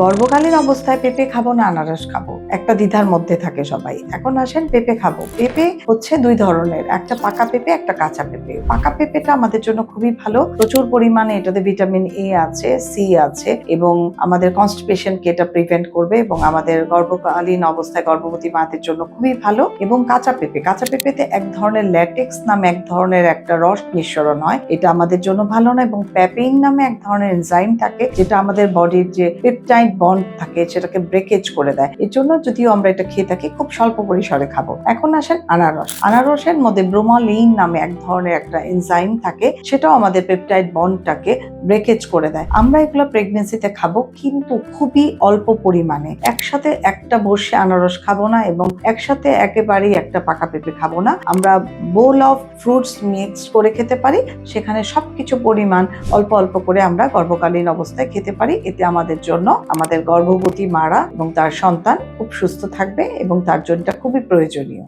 গর্ভকালীন অবস্থায় পেঁপে খাব না আনারস খাব? একটা দ্বিধার মধ্যে থাকে সবাই। এখন আসেন পেঁপে খাব। পেঁপে হচ্ছে দুই ধরনের। একটা পাকা পেঁপে, একটা কাঁচা পেঁপে। পাকা পেঁপেটা আমাদের জন্য খুবই ভালো। প্রচুর পরিমাণে এটাতে ভিটামিন এ আছে, সি আছে এবং আমাদের কনস্টিপেশনকে এটা প্রিভেন্ট করবে এবং আমাদের গর্ভকালীন অবস্থায় গর্ভবতী মাদের জন্য খুবই ভালো এবং কাঁচা পেঁপে। কাঁচা পেঁপেতে এক ধরনের ল্যাটেক্স নামে এক ধরনের একটা রস নিঃসরণ হয়। এটা আমাদের জন্য ভালো না এবং প্যাপেইন নামে এক ধরনের এনজাইম থাকে যেটা আমাদের বডির যে পেপটাইড বন্ড থাকে, সেটাকে ব্রেকেজ করে দেয়। এর জন্য যদিও আমরা এটা খেয়ে থাকি, খুব স্বল্প পরিসরে খাব। এখন আসেন আনারস। আনারসের মধ্যে ব্রোমালিন নামে এক ধরনের একটা এনজাইম থাকে, সেটাও আমাদের পেপটাইড বন্ডটাকে ব্রেকেজ করে দেয়। আমরা এগুলো প্রেগনেন্সিতে খাব, কিন্তু খুবই অল্প পরিমাণে। একসাথে একটা বসে আনারস খাব না এবং একসাথে একেবারেই একটা পাকা পেঁপে খাব না। আমরা বোল অফ ফ্রুটস মিক্স করে খেতে পারি, সেখানে সবকিছু পরিমাণ অল্প অল্প করে আমরা গর্ভকালীন অবস্থায় খেতে পারি। এতে আমাদের জন্য আমাদের গর্ভবতী মারা এবং তার সন্তান খুব সুস্থ থাকবে এবং তার জন্যটা খুবই প্রয়োজনীয়।